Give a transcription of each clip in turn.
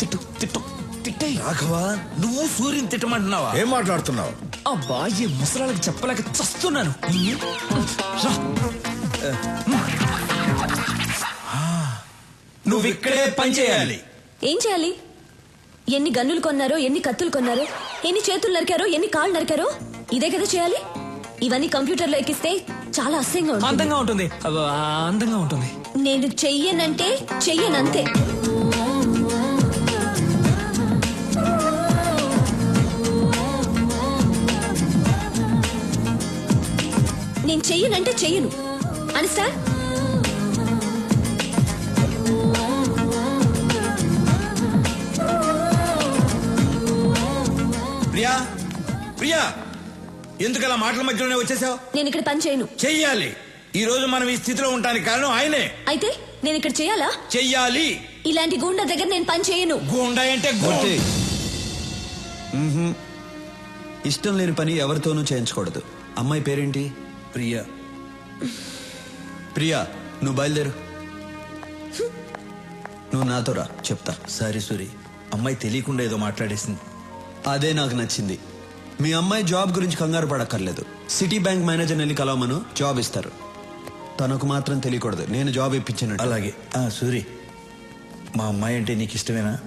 తిట్టు తిట్టు తిట్టే. రాఘవ నువ్వు సూర్యుని తిట్టమంటున్నావా? ఏం మాట్లాడుతున్నావు? అబ్బా ఈ ముసలాళ్ళకి చెప్పలేక చస్తున్నాను. నువ్వు ఇక్కడే పని చేయాలి. ఏం చేయాలి? ఎన్ని గన్నులు కొన్నారో ఎన్ని కత్తులు కొన్నారో ఎన్ని చేతులు నరికారో ఎన్ని కాళ్ళు నరికారో ఇదే కదా చేయాలి? ఇవన్నీ కంప్యూటర్లో ఎక్కిస్తే చాలా అసహ్యంగా ఉంటుంది. అందంగా ఉంటుంది. అబ్బా, అందంగా ఉంటుంది. నేను చెయ్యనంటే చెయ్యనంతే. నేను చెయ్యనంటే చెయ్యను. అనిస్టాండ్ ప్రియా ప్రియా. ఎందుకు అలా మాటల మధ్యలోనే వచ్చేసావు? నేను ఇక్కడ పని చేయను. చెయ్యాలి. ఈ రోజు మనం ఈ స్థితిలో ఉండడానికి కారణం ఆయనే. అయితే నేను ఇక్కడ చేయాలా? చెయ్యాలి. ఇలాంటి గూండా దగ్గర నేను పని చేయను. గూండా అంటే గూ- మూర్తి. మ్మ్హ్మ్. ఇష్టం లేని పని ఎవరితోనూ చేయించకూడదు. అమ్మాయి పేరేంటి? ప్రియా. ప్రియా నువ్వు బయలుదేరు. నువ్వు నాతో రా చెప్తా. సారీ సూరి. అమ్మాయి తెలియకుండా ఏదో మాట్లాడేసింది. అదే నాకు నచ్చింది. మీ అమ్మాయి జాబ్ గురించి కంగారు పడక్కర్లేదు. సిటీ బ్యాంక్ మేనేజర్ వెళ్ళి కలవమను జాబ్ ఇస్తారు. తనకు మాత్రం తెలియకూడదు. నేను జాబ్ ఇప్పించినట్టు. అలాగే. ఆ సూరి. మా అమ్మాయి అంటే నీకు ఇష్టమేనా?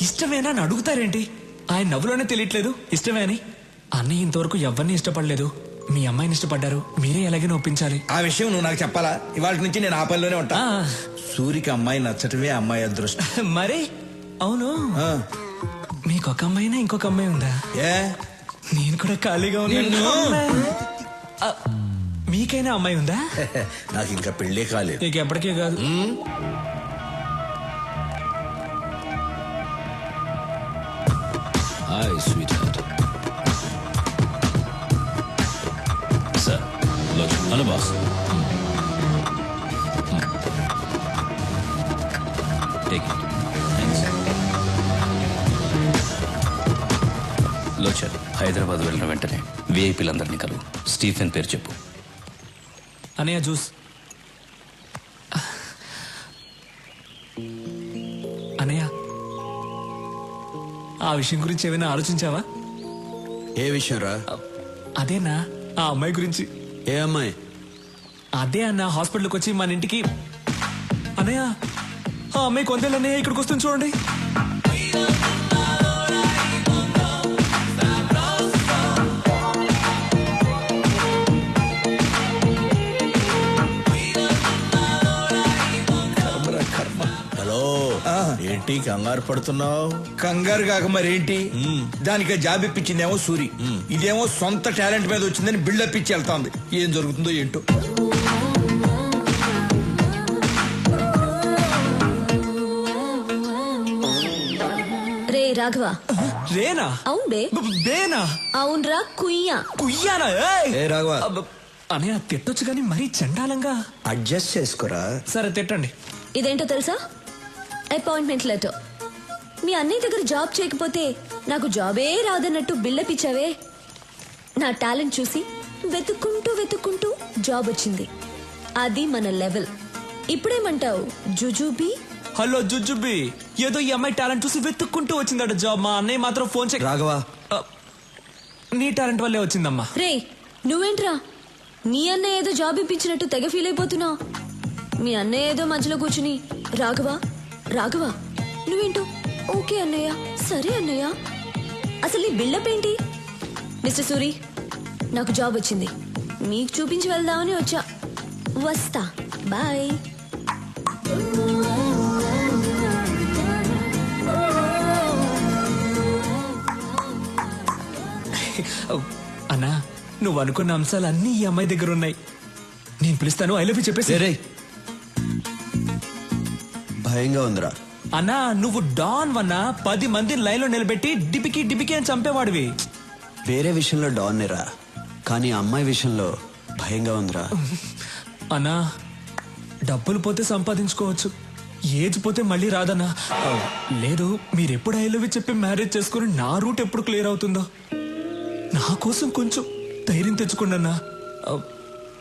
ఇష్టమేనా అని అడుగుతారేంటి? ఆయన నవ్వులోనే తెలియట్లేదు. ఇష్టమే అని. అన్నయ్య ఇంతవరకు ఎవరిని ఇష్టపడలేదు. మీ అమ్మాయిని ఇష్టపడ్డారు. మీరే ఎలాగైనా ఒప్పించాలి. ఆ విషయం నువ్వు నాకు చెప్పాలా? ఇవాళ నుంచి నేను ఆ పనిలోనే ఉంటా. ఆ. సూరికి అమ్మాయి నచ్చటమే అమ్మాయి అదృష్టం. మరి? అవును. మీకు ఒక అమ్మాయినా ఇంకొక అమ్మాయి ఉందా? ఏ? నేను కూడా ఖాళీగా ఉన్నాను. మీకైనా అమ్మాయి ఉందా? నాకు ఇంకా పెళ్ళే కాలేదు. నీకు ఎప్పటికే కాదు hi sweetheart sir hello boss take it లోచర్ Hyderabad వెళ్ళిన వెంటనే విఐపీలందరినీ కలువు. స్టీఫెన్ పేరు చెప్పు. అనయ్య జ్యూస్ అనయ్య ఆ విషయం గురించి ఏమైనా ఆలోచించావా? ఏ విషయం రా? అదేనా? ఆ అమ్మాయి గురించి. ఏ అమ్మాయి? అదే అన్న హాస్పిటల్కి వచ్చి మన ఇంటికి. అన్నయ్య ఆ అమ్మాయి కొందేళ్ళు అన్నయ్య ఇక్కడికి వస్తుంది చూడండి. ఏంటి కంగారు పడుతున్నావు? కంగారు కాక మరేంటి? దానికి జాబ్ ఇప్పించిందేమో సూరి. ఇదేమో సొంత టాలెంట్ మీద వచ్చిందని బిల్డప్ ఇచ్చి వెళ్తాంది. ఏం జరుగుతుందో ఏంటో. రే రాఘవ. రేనా? అవును బే బేనా? అవునరా కుయ్యా. కుయ్యానా? ఏయ్! ఏ రాఘవ. అన్నయ్య తిట్టొచ్చు కానీ మరీ చండాలంగా. అడ్జస్ట్ చేసుకోరా? సరే తిట్టండి. ఇదేంటో తెలుసా? అపాయింట్మెంట్ లెటర్ మీ అన్నయ్య దగ్గర జాబ్ చేయకపోతే నాకు జాబే రాదన్నట్టు బిల్డప్ ఇచ్చావే నా టాలెంట్ చూసి వెతుక్కుంటూ వెతుక్కుంటూ జాబ్ వచ్చింది. అది మన లెవెల్ ఇప్పుడేమంటావు? జుజుబీ? హలో జుజుబి ఏదో ఈ అమ్మాయి టాలెంట్ చూసి వెతుక్కుంటూ వచ్చిందట జాబ్ మా అన్నయ్య మాత్రం ఫోన్ చెక్ రాఘవ. నీ టాలెంట్ వల్లే వచ్చిందమ్మా. రే నువ్వేంట్రా? నీ అన్నయ్య ఏదో జాబ్ ఇప్పించినట్టు తెగ ఫీల్ అయిపోతున్నావు. మీ అన్నయ్య ఏదో మధ్యలో కూర్చుని రాఘవ రాఘవ నువ్వేంటో? ఓకే అన్నయ్య సరే అన్నయ్య. అసలు నీ బిల్డప్ ఏంటి? మిస్టర్ సూరి నాకు జాబ్ వచ్చింది. మీకు చూపించి వెళ్దామని వచ్చా. వస్తా. బాయ్. అన్నా నువ్వు అనుకున్న అంశాలు అన్ని ఈ అమ్మాయి దగ్గర ఉన్నాయి. నేను పిలుస్తాను ఐ లవ్ యూ చెప్పేసి. భయంగా ఉందిరా. అన్నా నువ్వు డాన్ వన్నా పది మందిని లైన్లో నిలబెట్టి డిపికి డిపికి అని చంపేవాడివి. వేరే విషయంలో డాన్నేరా కానీ అమ్మాయి విషయంలో భయంగా ఉందిరా. అన్నా డబ్బులు పోతే సంపాదించుకోవచ్చు ఏజ్ పోతే మళ్ళీ రాదన్నా. లేదు మీరెప్పుడు ఐ లవ్ చెప్పి మ్యారేజ్ చేసుకుని నా రూట్ ఎప్పుడు క్లియర్ అవుతుందో? నా కోసం కొంచెం ధైర్యం తెచ్చుకోండి అన్నా.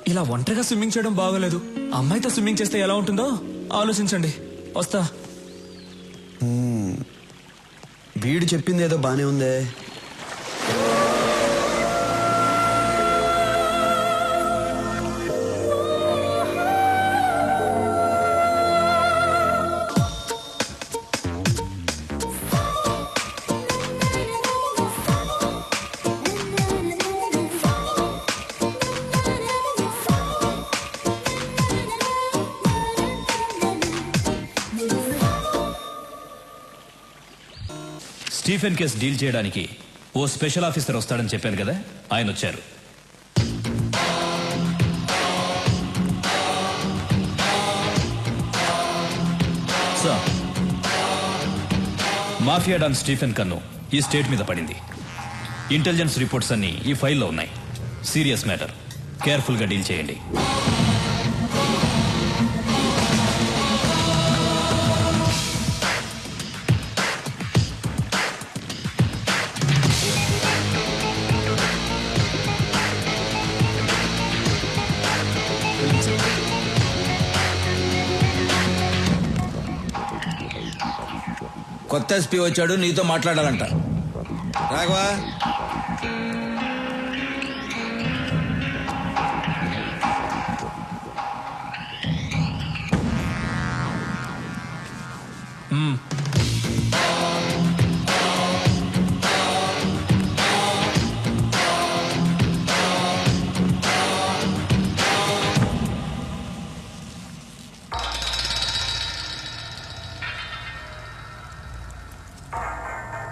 ఇలా ఒంటరిగా స్విమ్మింగ్ చేయడం బాగోలేదు. అమ్మాయితో స్విమ్మింగ్ చేస్తే ఎలా ఉంటుందో ఆలోచించండి. వస్తా. వీడు చెప్పింది ఏదో బానే ఉందే. స్టీఫెన్ కేస్ డీల్ చేయడానికి ఓ స్పెషల్ ఆఫీసర్ వస్తాడని చెప్పాను కదా ఆయన వచ్చారు. సార్ మాఫియా డాన్ స్టీఫెన్ కన్ను ఈ స్టేట్ మీద పడింది. ఇంటెలిజెన్స్ రిపోర్ట్స్ అన్ని ఈ ఫైల్లో ఉన్నాయి. Serious matter. కేర్ఫుల్గా డీల్ చేయండి. కొత్త ఎస్పీ వచ్చాడు నీతో మాట్లాడాలంట. రాఘవా?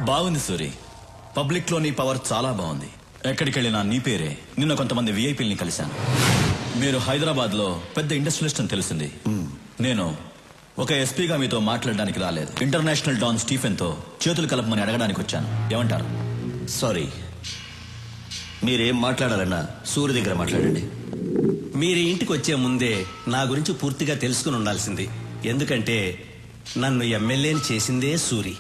బాగుంది సూరి. పబ్లిక్లో నీ పవర్ చాలా బాగుంది. ఎక్కడికి వెళ్ళినా నీ పేరే. నిన్న కొంతమంది విఐపీల్ని కలిశాను. మీరు హైదరాబాద్లో పెద్ద ఇండస్ట్రియలిస్ట్ అని తెలిసింది. నేను ఒక ఎస్పీగా మీతో మాట్లాడడానికి రాలేదు. ఇంటర్నేషనల్ డాన్ స్టీఫెన్తో చేతులు కలపమని అడగడానికి వచ్చాను. ఏమంటారు? సారీ. మీరేం మాట్లాడాలన్నా సూర్య దగ్గర మాట్లాడండి. మీరు ఇంటికి వచ్చే ముందే నా గురించి పూర్తిగా తెలుసుకుని ఉండాల్సింది. ఎందుకంటే నన్ను ఎమ్మెల్యేని చేసిందే సూరి.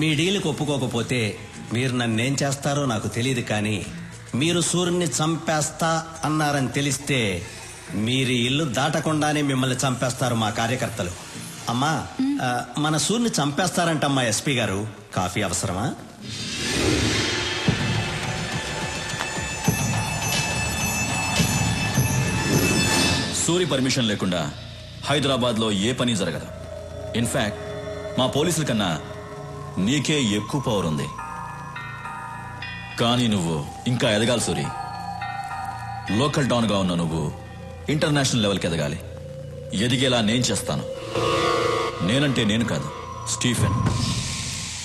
మీ డీల్కి ఒప్పుకోకపోతే మీరు నన్నేం చేస్తారో నాకు తెలియదు కానీ మీరు సూర్యుని చంపేస్తా అన్నారని తెలిస్తే మీరు ఇల్లు దాటకుండానే మిమ్మల్ని చంపేస్తారు మా కార్యకర్తలు. అమ్మా మన సూర్యుని చంపేస్తారంటమ్మా ఎస్పీ గారు. కాఫీ అవసరమా? సూరి పర్మిషన్ లేకుండా హైదరాబాద్లో ఏ పని జరగదు. ఇన్ఫాక్ట్ మా పోలీసుల కన్నా నీకే ఎక్కువ పవర్ ఉంది. కానీ నువ్వు ఇంకా ఎదగాలి సూరి. లోకల్ డౌన్గా ఉన్న నువ్వు ఇంటర్నేషనల్ లెవెల్కి ఎదగాలి. ఎదిగేలా నేను చేస్తాను. నేనంటే నేను కాదు స్టీఫెన్.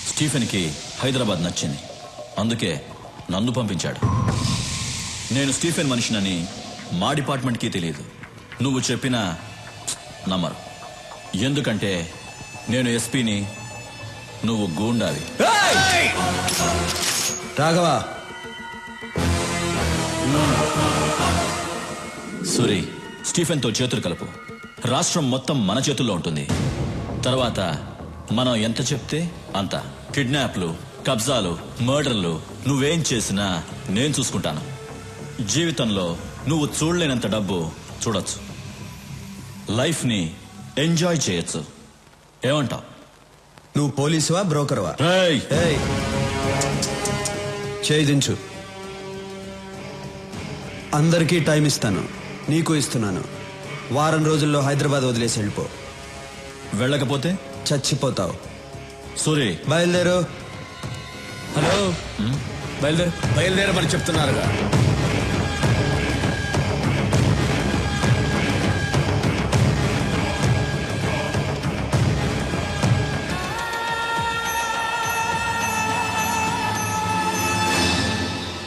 స్టీఫెన్కి హైదరాబాద్ నచ్చింది. అందుకే నన్ను పంపించాడు. నేను స్టీఫెన్ మనిషినని మా డిపార్ట్మెంట్కి తెలియదు. నువ్వు చెప్పినా నమ్మరు. ఎందుకంటే నేను ఎస్పీని నువ్వు గూండావి రాఘవ. సూరి స్టీఫెన్తో చేతులు కలుపు. రాష్ట్రం మొత్తం మన చేతుల్లో ఉంటుంది. తర్వాత మనం ఎంత చెప్తే అంత. కిడ్నాప్లు కబ్జాలు మర్డర్లు నువ్వేం చేసినా నేను చూసుకుంటాను. జీవితంలో నువ్వు చూడలేనంత డబ్బు చూడొచ్చు. లైఫ్ని ఎంజాయ్ చేయొచ్చు. ఏమంటావ్? నువ్వు పోలీసువా బ్రోకర్వా? రేయ్ ఏయ్. చేయి దించు. అందరికీ టైం ఇస్తాను. నీకు ఇస్తున్నాను. వారం రోజుల్లో హైదరాబాద్ వదిలేసి వెళ్ళిపో. వెళ్ళకపోతే? చచ్చిపోతావు. సూరి. బయలుదేరు. హలో? బయలుదేరు బయలుదేరమని చెప్తున్నారుగా.